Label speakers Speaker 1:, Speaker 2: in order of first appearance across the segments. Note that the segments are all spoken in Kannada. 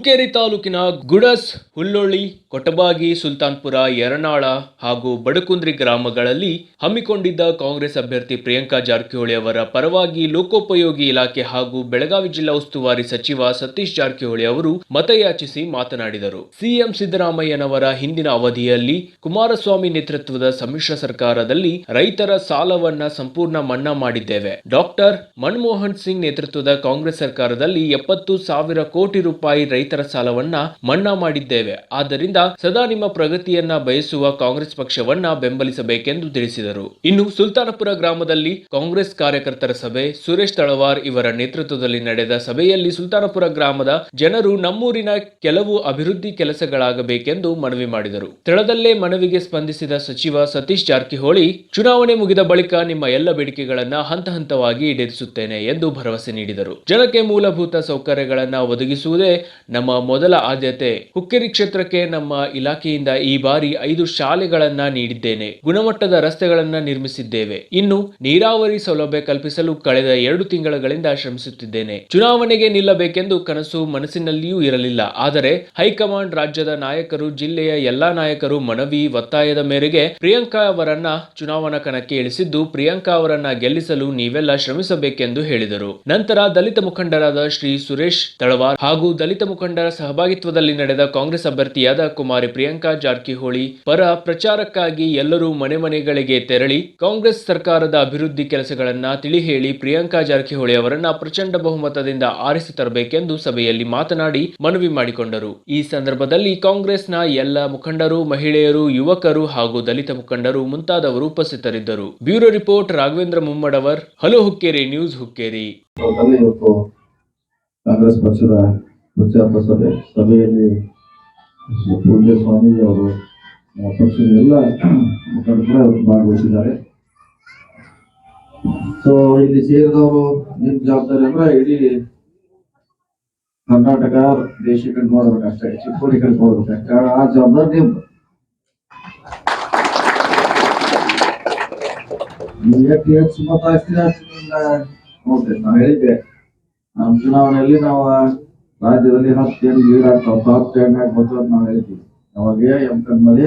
Speaker 1: ಹುಕ್ಕೇರಿ ತಾಲೂಕಿನ ಗುಡಸ್, ಹುಲ್ಲೊಳ್ಳಿ, ಕೊಟಬಾಗಿ, ಸುಲ್ತಾನ್ಪುರ ಯರನಾಳ ಹಾಗೂ ಬಡಕುಂದ್ರಿ ಗ್ರಾಮಗಳಲ್ಲಿ ಹಮ್ಮಿಕೊಂಡಿದ್ದ ಕಾಂಗ್ರೆಸ್ ಅಭ್ಯರ್ಥಿ ಪ್ರಿಯಾಂಕಾ ಜಾರಕಿಹೊಳಿ ಅವರ ಪರವಾಗಿ ಲೋಕೋಪಯೋಗಿ ಇಲಾಖೆ ಹಾಗೂ ಬೆಳಗಾವಿ ಜಿಲ್ಲಾ ಉಸ್ತುವಾರಿ ಸಚಿವ ಸತೀಶ್ ಜಾರಕಿಹೊಳಿ ಅವರು ಮತಯಾಚಿಸಿ ಮಾತನಾಡಿದರು. ಸಿಎಂ ಸಿದ್ದರಾಮಯ್ಯನವರ ಹಿಂದಿನ ಅವಧಿಯಲ್ಲಿ ಕುಮಾರಸ್ವಾಮಿ ನೇತೃತ್ವದ ಸಮ್ಮಿಶ್ರ ಸರ್ಕಾರದಲ್ಲಿ ರೈತರ ಸಾಲವನ್ನ ಸಂಪೂರ್ಣ ಮನ್ನಾ ಮಾಡಿದ್ದೇವೆ. ಡಾಕ್ಟರ್ ಮನಮೋಹನ್ ಸಿಂಗ್ ನೇತೃತ್ವದ ಕಾಂಗ್ರೆಸ್ ಸರ್ಕಾರದಲ್ಲಿ ಎಪ್ಪತ್ತು ಸಾವಿರ ಕೋಟಿ ರೂಪಾಯಿ ರೈತರ ಸಾಲವನ್ನ ಮನ್ನಾ ಮಾಡಿದ್ದೇವೆ. ಆದ್ದರಿಂದ ಸದಾ ನಿಮ್ಮ ಪ್ರಗತಿಯನ್ನ ಬಯಸುವ ಕಾಂಗ್ರೆಸ್ ಪಕ್ಷವನ್ನ ಬೆಂಬಲಿಸಬೇಕೆಂದು ತಿಳಿಸಿದರು. ಇನ್ನು ಸುಲ್ತಾನಪುರ ಗ್ರಾಮದಲ್ಲಿ ಕಾಂಗ್ರೆಸ್ ಕಾರ್ಯಕರ್ತರ ಸಭೆ, ಸುರೇಶ್ ತಳವಾರ್ ಇವರ ನೇತೃತ್ವದಲ್ಲಿ ನಡೆದ ಸಭೆಯಲ್ಲಿ ಸುಲ್ತಾನಪುರ ಗ್ರಾಮದ ಜನರು ನಮ್ಮೂರಿನ ಕೆಲವು ಅಭಿವೃದ್ಧಿ ಕೆಲಸಗಳಾಗಬೇಕೆಂದು ಮನವಿ ಮಾಡಿದರು. ಸ್ಥಳದಲ್ಲೇ ಮನವಿಗೆ ಸ್ಪಂದಿಸಿದ ಸಚಿವ ಸತೀಶ್ ಜಾರಕಿಹೊಳಿ, ಚುನಾವಣೆ ಮುಗಿದ ಬಳಿಕ ನಿಮ್ಮ ಎಲ್ಲ ಬೇಡಿಕೆಗಳನ್ನ ಹಂತ ಹಂತವಾಗಿ ಈಡೇರಿಸುತ್ತೇನೆ ಎಂದು ಭರವಸೆ ನೀಡಿದರು. ಜನಕ್ಕೆ ಮೂಲಭೂತ ಸೌಕರ್ಯಗಳನ್ನ ಒದಗಿಸುವುದೇ ಮೊದಲ ಆದ್ಯತೆ ಹುಕ್ಕೇರಿ ಕ್ಷೇತ್ರಕ್ಕೆ ನಮ್ಮ ಇಲಾಖೆಯಿಂದ ಈ ಬಾರಿ ಐದು ಶಾಲೆಗಳನ್ನ ನೀಡಿದ್ದೇನೆ. ಗುಣಮಟ್ಟದ ರಸ್ತೆಗಳನ್ನ ನಿರ್ಮಿಸಿದ್ದೇವೆ. ಇನ್ನು ನೀರಾವರಿ ಸೌಲಭ್ಯ ಕಲ್ಪಿಸಲು ಕಳೆದ ಎರಡು ತಿಂಗಳುಗಳಿಂದ ಶ್ರಮಿಸುತ್ತಿದ್ದೇನೆ. ಚುನಾವಣೆಗೆ ನಿಲ್ಲಬೇಕೆಂದು ಕನಸು ಮನಸ್ಸಿನಲ್ಲಿಯೂ ಇರಲಿಲ್ಲ. ಆದರೆ ಹೈಕಮಾಂಡ್ ರಾಜ್ಯದ ನಾಯಕರು, ಜಿಲ್ಲೆಯ ಎಲ್ಲಾ ನಾಯಕರು ಮನವಿ, ಒತ್ತಾಯದ ಮೇರೆಗೆ ಪ್ರಿಯಾಂಕಾ ಅವರನ್ನ ಚುನಾವಣಾ ಕಣಕ್ಕೆ ಇಳಿಸಿದ್ದು ಪ್ರಿಯಾಂಕಾ ಅವರನ್ನ ಗೆಲ್ಲಿಸಲು ನೀವೆಲ್ಲ ಶ್ರಮಿಸಬೇಕೆಂದು ಹೇಳಿದರು. ನಂತರ ದಲಿತ ಮುಖಂಡರಾದ ಶ್ರೀ ಸುರೇಶ್ ತಳವಾರ್ ಹಾಗೂ ದಲಿತ ಮುಖಂಡರ ಸಹಭಾಗಿತ್ವದಲ್ಲಿ ನಡೆದ ಕಾಂಗ್ರೆಸ್ ಅಭ್ಯರ್ಥಿಯಾದ ಕುಮಾರಿ ಪ್ರಿಯಾಂಕಾ ಜಾರಕಿಹೊಳಿ ಪರ ಪ್ರಚಾರಕ್ಕಾಗಿ ಎಲ್ಲರೂ ಮನೆ ಮನೆಗಳಿಗೆ ತೆರಳಿ ಕಾಂಗ್ರೆಸ್ ಸರ್ಕಾರದ ಅಭಿವೃದ್ಧಿ ಕೆಲಸಗಳನ್ನ ತಿಳಿ ಹೇಳಿ ಪ್ರಿಯಾಂಕಾ ಜಾರಕಿಹೊಳಿ ಅವರನ್ನ ಪ್ರಚಂಡ ಬಹುಮತದಿಂದ ಆರಿಸಿ ತರಬೇಕೆಂದು ಸಭೆಯಲ್ಲಿ ಮಾತನಾಡಿ ಮನವಿ ಮಾಡಿಕೊಂಡರು. ಈ ಸಂದರ್ಭದಲ್ಲಿ ಕಾಂಗ್ರೆಸ್ನ ಎಲ್ಲ ಮುಖಂಡರು, ಮಹಿಳೆಯರು, ಯುವಕರು ಹಾಗೂ ದಲಿತ ಮುಖಂಡರು ಮುಂತಾದವರು ಉಪಸ್ಥಿತರಿದ್ದರು. Bureau report, Raghavendra Mummadavar, hello Hukkeri, news Hukkeri.
Speaker 2: Congress ಪಕ್ಷದ ಪ್ರಚಾರ ಸಭೆ ಸಭೆಯಲ್ಲಿ ಪೂಜ್ಯ ಸ್ವಾಮೀಜಿ ಅವರು ಪಕ್ಷದ ಎಲ್ಲ ಮುಖಂಡರು ಭಾಗವಹಿಸಿದ್ದಾರೆ. ಸೊ ಇಲ್ಲಿ ಸೇರಿದವರು ನಿಮ್ ಜವಾಬ್ದಾರಿ ಅಂದ್ರೆ ಇಡೀ ಕರ್ನಾಟಕ ದೇಶಕ್ಕೆ ನೋಡ್ಬೇಕಷ್ಟೇ ಚಿಕ್ಕೋಡಿ ಕಡೆ ನೋಡ್ಬೇಕಷ್ಟೇ ಆ ಜವಾಬ್ದಾರಿ ನಿಮ್ದು. ನೀವು ಎಷ್ಟು ಹೆಚ್ಚು ಮತ ಹಾಕ್ತೀರ ಅಷ್ಟು ನಾವು ಹೇಳಿದ್ದೆ, ನಮ್ಮ ಚುನಾವಣೆಯಲ್ಲಿ ನಾವು ರಾಜ್ಯದಲ್ಲಿ ಹತ್ತು ಲೀಡ್ ಆಗ್ತಾವ ಟಾಪ್ ಟೆನ್ ಆಗ್ಬೋದು ಅಂತ ನಾವು ಹೇಳ್ತೀವಿ. ಅವಾಗ ಎಂ ಕನ್ನಡಿ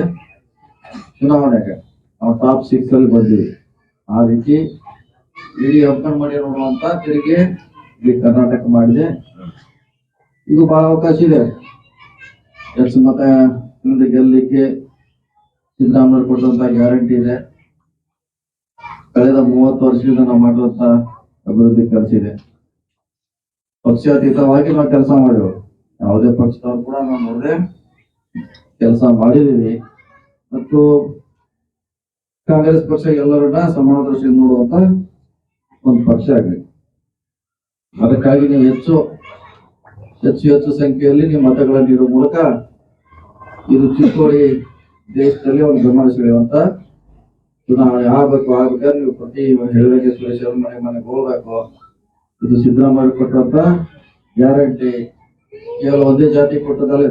Speaker 2: ಚುನಾವಣೆಗೆ ನಾವು ಟಾಪ್ ಸಿಕ್ಸ್ ಅಲ್ಲಿ ಬಂದಿವಿ. ಆ ರೀತಿ ಇಡೀ ಎಂ ಮಾಡಿ ನೋಡುವಂತ ತಿರುಗಿ ಇಲ್ಲಿ ಕರ್ನಾಟಕ ಮಾಡಿದೆ. ಇದು ಬಹಳ ಅವಕಾಶ ಇದೆ. ಹೆಚ್ಚು ಮತ ಗೆಲ್ಲಲಿಕ್ಕೆ ಸಿದ್ದರಾಮಯ್ಯ ಕೊಟ್ಟಂತ ಗ್ಯಾರಂಟಿ ಇದೆ. ಕಳೆದ ಮೂವತ್ತು ವರ್ಷದಿಂದ ನಾವು ಮಾಡಿರುವಂತ ಅಭಿವೃದ್ಧಿ ಕೆಲಸ ಇದೆ. ಪಕ್ಷಾತೀತವಾಗಿ ನಾವು ಕೆಲಸ ಮಾಡಿದ್ರು ಯಾವುದೇ ಪಕ್ಷದವ್ರು ಕೂಡ ನಾವು ನೋಡದೆ ಕೆಲಸ ಮಾಡಿದೀವಿ ಮತ್ತು ಕಾಂಗ್ರೆಸ್ ಪಕ್ಷ ಎಲ್ಲರನ್ನ ಸಮಾನ ದೃಷ್ಟಿಯಿಂದ ನೋಡುವಂತ ಒಂದು ಪಕ್ಷ ಆಗಲಿ ಅದಕ್ಕಾಗಿ ನೀವು ಹೆಚ್ಚು ಹೆಚ್ಚು ಹೆಚ್ಚು ಸಂಖ್ಯೆಯಲ್ಲಿ ನೀವು ಮತಗಳನ್ನು ನೀಡುವ ಮೂಲಕ ಇದು ಚಿಕ್ಕೋಡಿ ದೇಶದಲ್ಲಿ ಒಂದು ಗಮನ ಸೆಳೆಯುವಂತ ಚುನಾವಣೆ ಆಗ್ಬೇಕು ಆಗ್ಬೇಕಾದ್ರೆ ನೀವು ಪ್ರತಿ ಹೇಳಿದಂಗೆ ಸುರೇಶ್ ಮನೆ, ಮನೆಗೆ ಹೋಗ್ಬೇಕು. ಇದು ಸಿದ್ದರಾಮಯ್ಯ ಕೊಟ್ಟಂತ ಗ್ಯಾರಂಟಿ. ಕೇವಲ ಒಂದೇ ಜಾತಿ ಕೊಟ್ಟದಲ್ಲ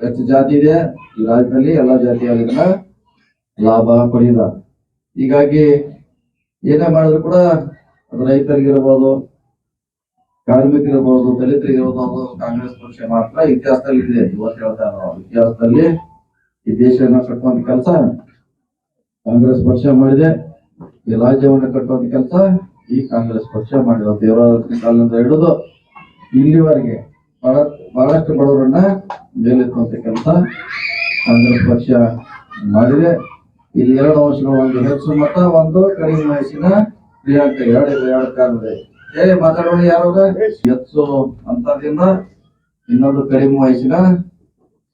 Speaker 2: ಹೆಚ್ಚು ಜಾತಿ ಇದೆ, ಈ ರಾಜ್ಯದಲ್ಲಿ ಎಲ್ಲಾ ಇದನ್ನ ಲಾಭ ಪಡೆಯದ. ಹೀಗಾಗಿ ಏನೇ ಮಾಡಿದ್ರು ಕೂಡ ರೈತರಿಗಿರ್ಬೋದು ಕಾರ್ಮಿಕರಿರ್ಬೋದು ದಲಿತರಿಗಿರ್ಬೋದು ಕಾಂಗ್ರೆಸ್ ಪಕ್ಷ ಮಾತ್ರ ಇತಿಹಾಸದಲ್ಲಿ ಇದೆ. ಇವತ್ತು ಹೇಳ್ತಾ ಇರೋದು, ಇತಿಹಾಸದಲ್ಲಿ ಈ ದೇಶನ ಕಟ್ಟುವಂತ ಕೆಲಸ ಕಾಂಗ್ರೆಸ್ ಪಕ್ಷ ಮಾಡಿದೆ. ಈ ರಾಜ್ಯವನ್ನು ಕಟ್ಟುವಂತ ಕೆಲಸ ಈ ಕಾಂಗ್ರೆಸ್ ಪಕ್ಷ ಮಾಡಿದ ದೇವರಾಜ ಕಾಲದಿಂದ ಹಿಡಿದು ಇಲ್ಲಿವರೆಗೆ ಬಹಳ ಬಹಳಷ್ಟು ಬಡವರನ್ನ ಮೇಲೆತ್ತುವಂತ ಕೆಲಸ ಕಾಂಗ್ರೆಸ್ ಪಕ್ಷ ಮಾಡಿದೆ. ಇಲ್ಲಿ ಎರಡು ವರ್ಷಗಳು ಒಂದು ಹೆಚ್ಚು ಮತ, ಒಂದು ಕಡಿಮೆ ವಯಸ್ಸಿನ ಪ್ರಿಯಾಂಕ ಎರಡು ಎರಡು ಕಾಲದ ಏ, ಮಾತಾಡೋಣ ಯಾರು ಹೆಚ್ಚು ಅಂತದಿಂದ ಇನ್ನೊಂದು ಕಡಿಮೆ ವಯಸ್ಸಿನ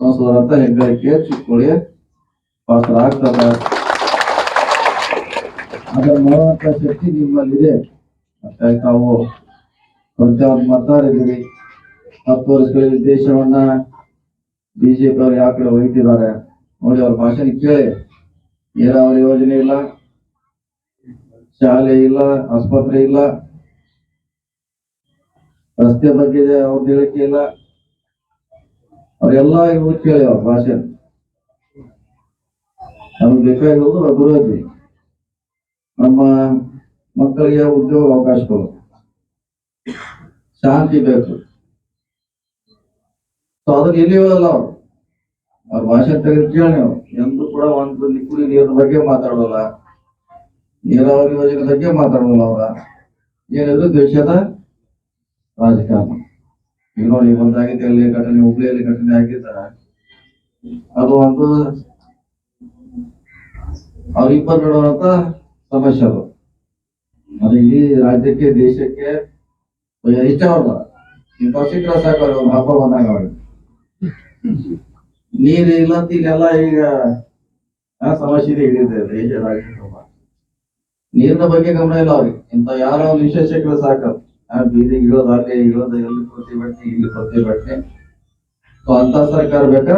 Speaker 2: ಸಂಸದರಂತ ಹೆಗ್ಗಳಿಕೆ, ಚಿಕ್ಕೋಳಿ ಪಾತ್ರ ಆಗ್ತದ. ಅದನ್ನ ಮಾಡುವಂತ ಶಕ್ತಿ ನಿಮ್ಮಲ್ಲಿದೆ. ಮತ್ತೆ ತಾವು ಪ್ರಚಾರ ಮಾಡ್ತಾ ಇದ್ದೀವಿ ಹತ್ತು ವರ್ಷಗಳಲ್ಲಿ ದೇಶವನ್ನ ಬಿಜೆಪಿ ಅವ್ರು ಯಾವ ಕಡೆ ಒಯ್ತಿದ್ದಾರೆ? ನೋಡಿ ಅವ್ರ ಭಾಷಣ ಕೇಳಿ. ನೀರಾವರಿ ಯೋಜನೆ ಇಲ್ಲ, ಶಾಲೆ ಇಲ್ಲ, ಆಸ್ಪತ್ರೆ ಇಲ್ಲ, ರಸ್ತೆ ಬಗ್ಗೆ ಅವ್ರ ಹೇಳಿಕೆ ಇಲ್ಲ. ಅವರೆಲ್ಲ ಕೇಳಿ ಅವ್ರ ಭಾಷೆ ನಮ್ಗೆ ಬೇಕಾಗಿರೋದು ಅಭಿವೃದ್ಧಿ ನಮ್ಮ ಮಕ್ಕಳಿಗೆ ಉದ್ಯೋಗ ಅವಕಾಶಗಳು ಶಾಂತಿ ಬೇಕು. ಸೊ ಅದಕ್ಕೆ ಇಲ್ಲಿಯೋದಲ್ಲ ಅವರು ಅವ್ರು ಭಾಷೆ ತೆಗೆದು ಕೇಳಿ ನೀವು. ಎಂದು ಕೂಡ ಒಂದು ಕುಡಿ ನೀರಿನ ಬಗ್ಗೆ ಮಾತಾಡೋಲ್ಲ ನೀರಾವರಿ ಯೋಜನೆ ಬಗ್ಗೆ ಮಾತಾಡೋಲ್ಲ ಅವರ. ಏನಿದ್ರು ದೇಶದ ರಾಜಕಾರಣ. ಈಗ ನೋಡಿ ಒಂದಾಗಿದೆ ಅಲ್ಲಿ ಘಟನೆ ಹುಬ್ಳಿಯಲ್ಲಿ ಘಟನೆ ಆಗಿದ್ದ ಅದು ಒಂದು ಅವ್ರಿಬ್ಬರು ನೋಡುವಂತ ಸಮಸ್ಯೆ ಅದು ಅದು ಇಡೀ ರಾಜ್ಯಕ್ಕೆ, ದೇಶಕ್ಕೆ ಇಷ್ಟ ಅವ್ರಲ್ಲ ಇಂಥ ಸಿಕ್ಕರೆ ಸಾಕು ಹಬ್ಬ ಬಂದಾಗ ಅವ್ರಿಗೆ. ನೀರು ಇಲ್ಲ ಅಂತ ಇಲ್ಲೆಲ್ಲ ಈಗ ಸಮಸ್ಯೆ ಹಿಡಿದೆ ರಾಜ್ಯ ನೀರಿನ ಬಗ್ಗೆ ಗಮನ ಇಲ್ಲ ಅವ್ರಿಗೆ. ಇಂತ ಯಾರೋ ಒಂದು ವಿಶೇಷ ಸಿಕ್ಕರೆ ಸಾಕು ಬೀದಿಗೆ ಇಳೋದು ಅಲ್ಲಿ ಇಳೋದು ಎಲ್ಲಿ ಪ್ರತಿಭಟನೆ ಇಲ್ಲಿ ಪ್ರತಿಭಟನೆ ಅಂತ ಸರ್ಕಾರ ಬೇಕಾ?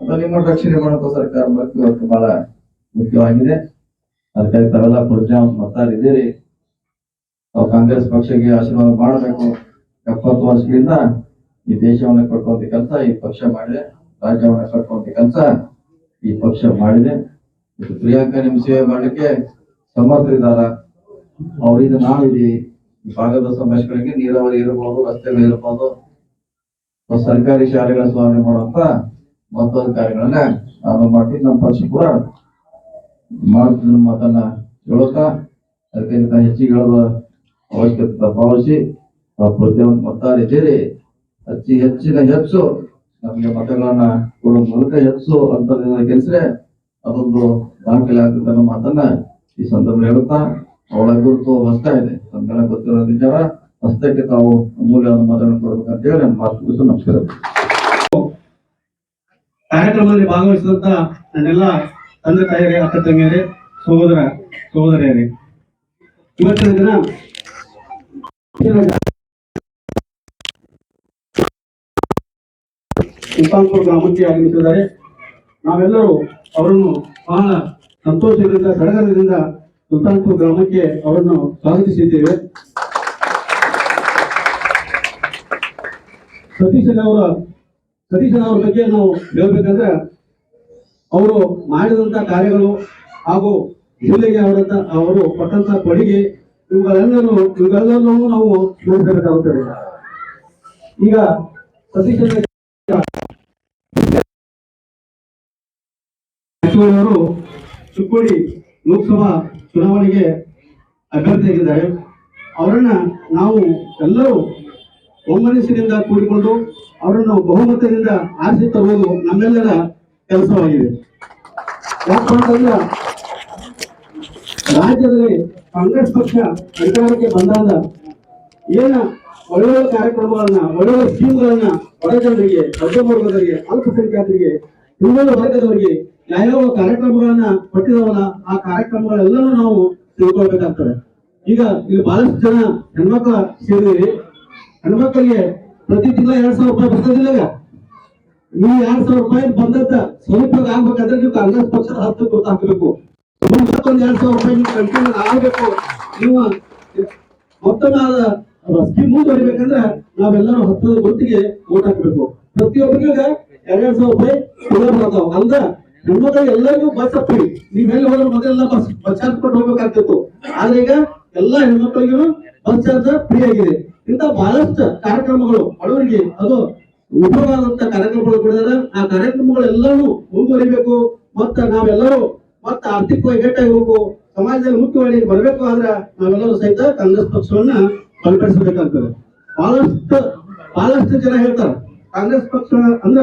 Speaker 2: ಅಥವಾ ನಿಮ್ಮ ರಕ್ಷಣೆ ಮಾಡುವಂತ ಸರ್ಕಾರ ಬೇಕು? ಇವತ್ತು ಬಹಳ ಮುಖ್ಯವಾಗಿದೆ. ಅದಕ್ಕಾಗಿ ತಾವೆಲ್ಲ ಪ್ರಜ್ಞಾವಂತ ಮತದಾರಿದ್ದೀರಿ ನಾವು ಕಾಂಗ್ರೆಸ್ ಪಕ್ಷಕ್ಕೆ ಆಶೀರ್ವಾದ ಮಾಡಬೇಕು. ಎಪ್ಪತ್ತು ವರ್ಷಗಳಿಂದ ಈ ದೇಶವನ್ನ ಕಟ್ಟುವಂತ ಕೆಲಸ, ಈ ಪಕ್ಷ ಮಾಡಿದೆ ರಾಜ್ಯವನ್ನ ಕಟ್ಟುವಂತ ಕೆಲಸ, ಈ ಪಕ್ಷ ಮಾಡಿದೆ ಪ್ರಿಯಾಂಕಾ ನಿಮ್ ಸೇವೆ ಮಾಡಲಿಕ್ಕೆ ಸಮರ್ಥರಿದ್ದಾರ ಅವರಿಂದ ನಾವಿದೀವಿ ಈ ಭಾಗದ ಸಮಸ್ಯೆಗಳಿಗೆ ನೀರಾವರಿ ಇರಬಹುದು ರಸ್ತೆಗಳು ಇರಬಹುದು ಸರ್ಕಾರಿ ಶಾಲೆಗಳ ಸ್ವಾಮಿ ಮಾಡುವಂತ ಮತ್ತೊಂದು ಕಾರ್ಯಗಳನ್ನ ನಾನು ಮಾಡಿ ನಮ್ಮ ಪಕ್ಷ ಕೂಡ ಮಾಡ್ತೀನಿ ಮಾತನ್ನ ಹೇಳುತ್ತಾ, ಅದಕ್ಕಿಂತ ಹೆಚ್ಚಿಗೆ ಹೇಳುವ ಅವಶ್ಯಕತೆ ಭಾವಿಸಿ ಪ್ರತಿಯೊಂದು ಸೇರಿ ಅತಿ ಹೆಚ್ಚಿನ ಹೆಚ್ಚು ನಮಗೆ ಮತಗಳನ್ನ ಕೊಡುವ ಮೂಲಕ ಹೆಚ್ಚು ಅಂತ ಕೆಲಸ ಅದೊಂದು ದಾಖಲೆ ಆಗ್ತದೆ ಅನ್ನೋ ಮಾತನ್ನ ಈ ಸಂದರ್ಭ ಹೇಳುತ್ತಾ, ಅವಳ ಗುರುತು ಹೊಸ್ತಾ ಇದೆ. ನಮ್ಗೆಲ್ಲ ಗೊತ್ತಿರೋ ವಿಚಾರ ಹಸ್ತಕ್ಕೆ ತಾವು ಅಮೂಲ್ಯ ಮತಗಳನ್ನು ಕೊಡ್ಬೇಕಂತ ಹೇಳಿ ನನ್ನ ಮಾತು ಕುರಿತು ನಮಸ್ಕಾರ.
Speaker 3: ಕಾರ್ಯಕ್ರಮದಲ್ಲಿ ಭಾಗವಹಿಸಿದಂತ ನನ್ನೆಲ್ಲ ತಂದೆ ತಾಯಿಯರೇ, ಅಕ್ಕ ತಂಗಿಯರೇ, ಸಹೋದರ, ಸಹೋದರಿಯರೇ. ಇವತ್ತಿನ ದಿನ ಸುಲ್ತಾನ್ಪುರ ಗ್ರಾಮಕ್ಕೆ ಆಗಮಿಸಿದ್ದಾರೆ. ನಾವೆಲ್ಲರೂ ಅವರನ್ನು ಬಹಳ ಸಂತೋಷದಿಂದ, ಸಡಗರದಿಂದ ಸುಲ್ತಾನ್ಪುರ ಗ್ರಾಮಕ್ಕೆ ಅವರನ್ನು ಸ್ವಾಗತಿಸಿದ್ದೇವೆ. ಸತೀಶನ್ ಅವರ ಸತೀಶನ್ ಅವರ ಬಗ್ಗೆ ನಾವು ಹೇಳ್ಬೇಕಂದ್ರೆ ಅವರು ಮಾಡಿದಂತ ಕಾರ್ಯಗಳು ಹಾಗೂ ಜಿಲ್ಲೆಗೆ ಅವರಂತ ಅವರು ಕೊಟ್ಟಂತ ಕೊಡುಗೆ, ಇವುಗಳೆಲ್ಲನೂ ಇವುಗಳೆಲ್ಲನೂ ನಾವು ನೋಡಬೇಕಾಗುತ್ತದೆ ಈಗ ಅವರು ಚಿಕ್ಕೋಡಿ ಲೋಕಸಭಾ ಚುನಾವಣೆಗೆ ಅಭ್ಯರ್ಥಿಯಾಗಿದ್ದಾರೆ ಅವರನ್ನ ನಾವು ಎಲ್ಲರೂ ಒಮ್ಮನಸ್ಸಿನಿಂದ ಕೂಡಿಕೊಂಡು ಅವರನ್ನು ಬಹುಮತದಿಂದ ಆರಿಸಿ ತರುವುದು ನಮ್ಮೆಲ್ಲರ ಕೆಲಸವಾಗಿದೆ. ಯಾಕಂತಂದ್ರೆ ರಾಜ್ಯದಲ್ಲಿ ಕಾಂಗ್ರೆಸ್ ಪಕ್ಷ ಅಧಿಕಾರಕ್ಕೆ ಬಂದಾಗ ಏನ ಒಳ್ಳೊಳ್ಳೆ ಕಾರ್ಯಕ್ರಮಗಳನ್ನ, ಒಳ್ಳೊಳ್ಳೆ ಸ್ಕೀಮ್ಗಳನ್ನ ಬಡ ಜನರಿಗೆ ಮಧ್ಯಮ ವರ್ಗದವರಿಗೆ ಅಲ್ಪಸಂಖ್ಯಾತರಿಗೆ ಹಿಂದುಳಿದ ವರ್ಗದವರಿಗೆ ಯಾವ್ಯಾವ ಕಾರ್ಯಕ್ರಮಗಳನ್ನ ಕೊಟ್ಟಿದವಲ್ಲ ಆ ಕಾರ್ಯಕ್ರಮಗಳೆಲ್ಲನೂ ನಾವು ತಿಳ್ಕೊಳ್ಬೇಕಾಗ್ತದೆ. ಈಗ ಇಲ್ಲಿ ಬಹಳಷ್ಟು ಜನ ಹೆಣ್ಮಕ್ಳ ಸೇರಿದಿರಿ ಹೆಣ್ಮಕ್ಳಿಗೆ ಪ್ರತಿ ತಿಂಗಳ ಎರಡ್ ಸಾವಿರ ರೂಪಾಯಿ ಬರ್ತದಿಲ್ಲ ಈ ಎರಡ್ ಸಾವಿರ ರೂಪಾಯಿ ಬಂದದ್ದ ಸ್ವರೂಪ ಆಗ್ಬೇಕಂದ್ರೆ ನೀವು ಕಾಂಗ್ರೆಸ್ ಪಕ್ಷದ ಹತ್ತು ಹಾಕಬೇಕು ಒಂದ್ ಎರಡ್ ಸಾವಿರ ರೂಪಾಯಿ ನೀವು ಕಂಟಿನ್ಯೂ ಆಗ್ಬೇಕು. ನೀವು ಮತ್ತೊಂದು ಸ್ಕೀಮ್ ಮುಂದುವರಿಬೇಕಂದ್ರೆ ನಾವೆಲ್ಲರೂ ಹತ್ತದ ಗುರುತಿಗೆ ಓಟ್ ಹಾಕಬೇಕು. ಪ್ರತಿಯೊಬ್ಬರಿಗೆ ಎರಡ್ ಸಾವಿರ ರೂಪಾಯಿ ಬರ್ತಾವ. ಅಂದ್ರೆ ನಿಮ್ಮದ ಎಲ್ಲರಿಗೂ ಬಸ್ ಹತ್ತಿರಿ ನೀವ್ ಎಲ್ಲಿ ಹೋದ್ರೆ ಮೊದಲೆಲ್ಲ ಬಸ್ ಬಸ್ ಚಾರ್ಜ್ ಕೊಟ್ಟು ಹೋಗ್ಬೇಕಾಗ್ತಿತ್ತು. ಆದ್ರೆ ಈಗ ಎಲ್ಲಾ ಹೆಣ್ಮಕ್ಳಿಗೂ ಬಸ್ ಚಾರ್ಜ್ ಫ್ರೀ ಆಗಿದೆ. ಇಂತ ಬಹಳಷ್ಟು ಕಾರ್ಯಕ್ರಮಗಳು ಬಡವರಿಗೆ ಅದು ಉಪಯೋಗವಾದಂತ ಕಾರ್ಯಕ್ರಮಗಳು ಕೊಡಿದಾರೆ ಆ ಕಾರ್ಯಕ್ರಮಗಳೆಲ್ಲವೂ ಮುಂದುವರಿಬೇಕು. ಮತ್ತ ನಾವೆಲ್ಲರೂ ಮತ್ತ ಆರ್ಥಿಕವಾಗಿ ಗಟ್ಟಾಗಬೇಕು ಸಮಾಜದಲ್ಲಿ ಮುಖ್ಯವಾಗಿ ಬರಬೇಕು ಆದ್ರೆ ನಾವೆಲ್ಲರೂ ಸಹಿತ ಕಾಂಗ್ರೆಸ್ ಪಕ್ಷವನ್ನ ಬಲಪಡಿಸಬೇಕಾಗ್ತದೆ. ಬಹಳಷ್ಟು ಬಹಳಷ್ಟು ಜನ ಹೇಳ್ತಾರೆ, ಕಾಂಗ್ರೆಸ್ ಪಕ್ಷ ಅಂದ್ರ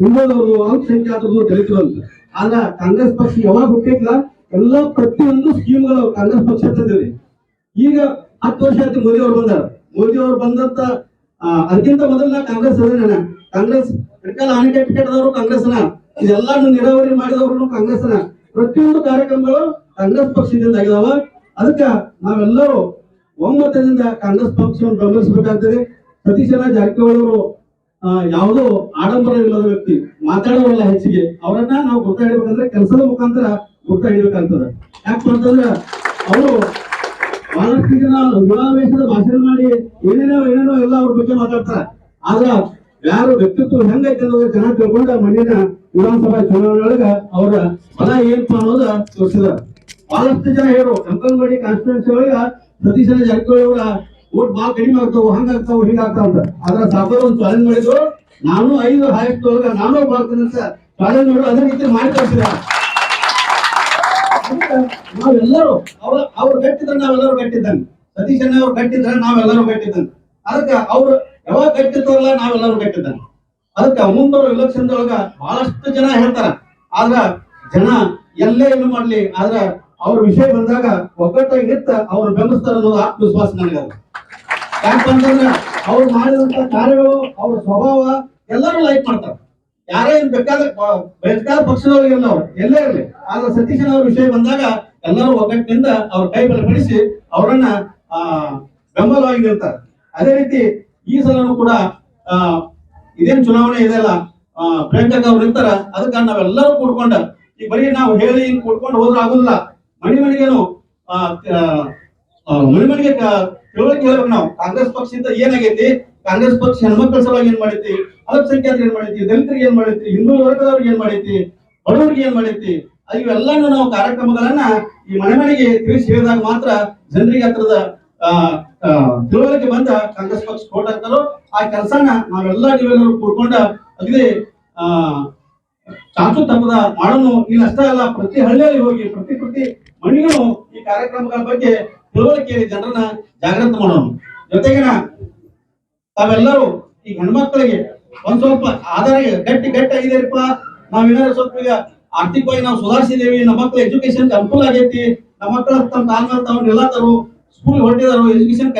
Speaker 3: ಹಿಂದುಳಿದವರು ಅಲ್ಪಸಂಖ್ಯಾತರು ದಲಿತರು ಅಂತ. ಆದ್ರ ಕಾಂಗ್ರೆಸ್ ಪಕ್ಷ ಯಾವಾಗ ಹುಟ್ಟಿಲ್ಲ ಎಲ್ಲ ಪ್ರತಿಯೊಂದು ಸ್ಕೀಮ್ಗಳು ಕಾಂಗ್ರೆಸ್ ಪಕ್ಷ ತಂದಿದೆ ಈಗ ಹತ್ತು ವರ್ಷ ಆಯ್ತು ಮೋದಿ ಅವರು ಬಂದಾರ. ಮೋದಿ ಅವರು ಬಂದಂತ ಅದಕ್ಕಿಂತ ಮೊದಲ ಕಾಂಗ್ರೆಸ್ ಅದೇನ ಕಾಂಗ್ರೆಸ್ ಮೆಡಿಕಲ್ ಅಣೆಕಟ್ಟು ಕಟ್ಟದವರು ಕಾಂಗ್ರೆಸ್ನ. ಇದೆಲ್ಲಾನು ನೀರಾವರಿ ಮಾಡಿದವರು ಕಾಂಗ್ರೆಸ್ನ. ಪ್ರತಿಯೊಂದು ಕಾರ್ಯಕ್ರಮಗಳು ಕಾಂಗ್ರೆಸ್ ಪಕ್ಷದಿಂದ ಆಗಿದಾವ. ಅದಕ್ಕ ನಾವೆಲ್ಲರೂ ಒಮ್ಮತದಿಂದ ಕಾಂಗ್ರೆಸ್ ಪಕ್ಷವನ್ನು ಬೆಂಬಲಿಸಬೇಕಾಗ್ತದೆ. ಸತೀಶನ ಜಾರಕಿಹೊಳಿ ಅವರು ಯಾವುದೋ ಆಡಂಬರ ಇಲ್ಲದ ವ್ಯಕ್ತಿ, ಮಾತಾಡೋರಲ್ಲ ಹೆಚ್ಚಿಗೆ. ಅವರನ್ನ ನಾವು ಗುರ್ತ ಹಿಡಿಬೇಕಂದ್ರೆ ಕೆಲಸದ ಮುಖಾಂತರ ಗುರ್ತ ಯಾಕಂತಂದ್ರ ಅವರು ಬಹಳಷ್ಟು ಜನ ಗುಣಾವೇಶದ ಭಾಷಣ ಮಾಡಿ ಏನೇನೋ ಏನೇನೋ ಎಲ್ಲ ಅವ್ರ ಬಗ್ಗೆ ಮಾತಾಡ್ತಾರ. ಆದ್ರ ಯಾರು ವ್ಯಕ್ತಿತ್ವ ಹೆಂಗೈತೆ ಅನ್ನೋದು ಜನ ತಿಳ್ಕೊಂಡ ಮಣ್ಣಿನ ವಿಧಾನಸಭಾ ಚುನಾವಣೆಯೊಳಗೆ ಅವರ ಪದ ಏನಪ್ಪ ಅನ್ನೋದ ತೋರಿಸಿದ ಬಹಳಷ್ಟು ಜನ ಹೇಳು ಅಂಕಲ್ವಾಡಿ ಕಾನ್ಸ್ಟಿಟ್ಯೂನ್ಸಿ ಒಳಗ ಸತೀಶನ ಜಾರಕಿಹೊಳಿ ಅವರ ಓಟ್ ಭಾಳ ಕಡಿಮೆ ಆಗ್ತಾವ ಹಂಗಾಗ್ತಾವ ಹಿಂಗಾಗ್ತಾವ ಅಂತ. ಅದ್ರ ಸಾಕೋರ್ ಒಂದು ಚಾಲೆಂಜ್ ಮಾಡಿದ್ರು, ನಾನು ಐದು ಹಾಯಕ್ ನಾನು ಬಾಳ್ತೇನೆ ಅಂತ ಚಾಲೆಂಜ್ ಮಾಡಿ ಅದೇ ರೀತಿ ಮಾಡಿ ತೋರಿಸಿದ ನಾವೆಲ್ಲರೂ ಅವ್ರ ಅವ್ರು ಗಟ್ಟಿದ್ರೆ ನಾವೆಲ್ಲರೂ ಗಟ್ಟಿದ್ದಂಗೆ ಸತೀಶ್ ಅಣ್ಣ ಅವ್ರು ಗಟ್ಟಿದ್ರೆ ನಾವೆಲ್ಲರೂ ಗಟ್ಟಿದ್ದಂಗೆ ಅದಕ್ಕೆ ಅವ್ರು ಯಾವಾಗ ಗಟ್ಟಿರ್ತಾರಲ್ಲ ನಾವೆಲ್ಲರೂ ಗಟ್ಟಿದ್ದಂಗೆ ಅದಕ್ಕೆ ಮುಂಬರುವ ಎಲೆಕ್ಷನ್ ಒಳಗ ಬಹಳಷ್ಟು ಜನ ಹೇಳ್ತಾರ. ಆದ್ರ ಜನ ಎಲ್ಲೇ ಏನು ಮಾಡ್ಲಿ. ಆದ್ರ ಅವ್ರ ವಿಷಯ ಬಂದಾಗ ಒಗ್ಗಟ್ಟಾಗಿ ನಿಂತ ಅವ್ರು ಬೆಂಬಲಿಸ್ತಾರ ಅನ್ನೋದು ಆತ್ಮವಿಶ್ವಾಸ ನನಗದ ಯಾಕಂತಂದ್ರೆ ಅವ್ರು ಮಾಡಿದಂತ ಕಾರ್ಯಗಳು, ಅವ್ರ ಸ್ವಭಾವ ಎಲ್ಲರೂ ಲೈಕ್ ಮಾಡ್ತಾರೆ. ಯಾರೇ ಏನ್ ಬೇಕಾದ ಪಕ್ಷದೊಳಗೆ ನಾವು ಎಲ್ಲೇ ಇರಲಿ. ಆದ್ರೆ ಸತೀಶನ್ ಅವ್ರ ವಿಷಯ ಬಂದಾಗ ಎಲ್ಲರೂ ಒಗ್ಗಟ್ಟಿನಿಂದ ಅವ್ರ ಕೈ ಬಲಪಡಿಸಿ ಅವರನ್ನ ಆ ಬೆಂಬಲವಾಗಿ ನಿಲ್ತಾರೆ ಅದೇ ರೀತಿ ಈ ಸಲನೂ ಕೂಡ ಆ ಇದೇನ್ ಚುನಾವಣೆ ಇದೆ ಅಲ್ಲ ಪ್ರಿಯಾಂಕಾ ಅವ್ರು ಇರ್ತಾರ ಅದಕ್ಕ ನಾವೆಲ್ಲರೂ ಕೂಡ್ಕೊಂಡ ಈ ಬರೀ ನಾವು ಹೇಳಿ ಹಿಂಗ್ ಕೂಡ್ಕೊಂಡು ಹೋದ್ರೆ ಆಗುದಿಲ್ಲ. ಮನೆ ಆ, ಮನೆ ಮನೆಗೆ ಕ- ತಿಳುವಳಿಕೆ ಹೇಳ್ಬೇಕು ನಾವು, ಕಾಂಗ್ರೆಸ್ ಪಕ್ಷದಿಂದ ಏನಾಗೈತಿ? ಕಾಂಗ್ರೆಸ್ ಪಕ್ಷ ಹೆಣ್ಮಕ್ಳ ಸಲುವಾಗಿ ಏನ್ ಮಾಡೈತಿ? ಅಲ್ಪಸಂಖ್ಯಾತರಿಗೆ ಏನ್ ಮಾಡೈತಿ? ದಲಿತರಿಗೆ ಏನ್ ಮಾಡೈತಿ? ಹಿಂದೂ ವರ್ಗದವ್ರಿಗೆ ಏನ್ ಮಾಡೈತಿ? ಬಡವರಿಗೆ ಏನ್ ಮಾಡೈತಿ? ಇವೆಲ್ಲಾನು ನಾವು ಕಾರ್ಯಕ್ರಮಗಳನ್ನ ಈ ಮನೆ ಮನೆಗೆ ತಿಳಿಸಿ ಹೇಳಿದಾಗ ಮಾತ್ರ ಜನರಿಗೆ ಹತ್ರದ ತಿಳುವಳಿಕೆ ಬಂದ ಕಾಂಗ್ರೆಸ್ ಪಕ್ಷ ಕೋಟ್ ಹಾಕ್ತಾರೋ, ಆ ಕೆಲಸನ ನಾವೆಲ್ಲ ನೀವೆಲ್ಲರೂ ಕೂಡ್ಕೊಂಡ ಅಗದಿ ಆ, ಚಾಚು ತಪ್ಪದ ಮಾಡೋನು ಇಲ್ಲಿ ಅಷ್ಟೇ ಅಲ್ಲ, ಪ್ರತಿ ಹಳ್ಳಿಯಲ್ಲಿ ಹೋಗಿ, ಪ್ರತಿ ಪ್ರತಿ ಮಣ್ಣಿನೂ ಈ ಕಾರ್ಯಕ್ರಮಗಳ ಬಗ್ಗೆ ತಿಳುವಳಿಕೆಯಲ್ಲಿ ಜನರನ್ನ ಜಾಗೃತ ಮಾಡೋಣ. ಜೊತೆಗಿನ ತಾವೆಲ್ಲರೂ ಈ ಹೆಣ್ಮಕ್ಳಿಗೆ ಒಂದ್ ಸ್ವಲ್ಪ ಆಧಾರ ಗಟ್ಟಿ ಗಟ್ಟಿ ಆಗಿದೇರಿಪ್ಪ ನಾವೇನಾದ್ರು ಸ್ವಲ್ಪ ಈಗ ಆರ್ಥಿಕವಾಗಿ ನಾವು ಸುಧಾರಿಸಿದೇವಿ ನಮ್ಮ ಮಕ್ಕಳ ಎಜುಕೇಶನ್ ಅನುಕೂಲ ಆಗೈತಿ. ನಮ್ಮ ಮಕ್ಕಳ ತಮ್ಮ ಕಾಲ್ ಮೇಲೆ ತಾವು ಸ್ಕೂಲ್ ಹೊರಟಿದಾರು ಎಜುಕೇಶನ್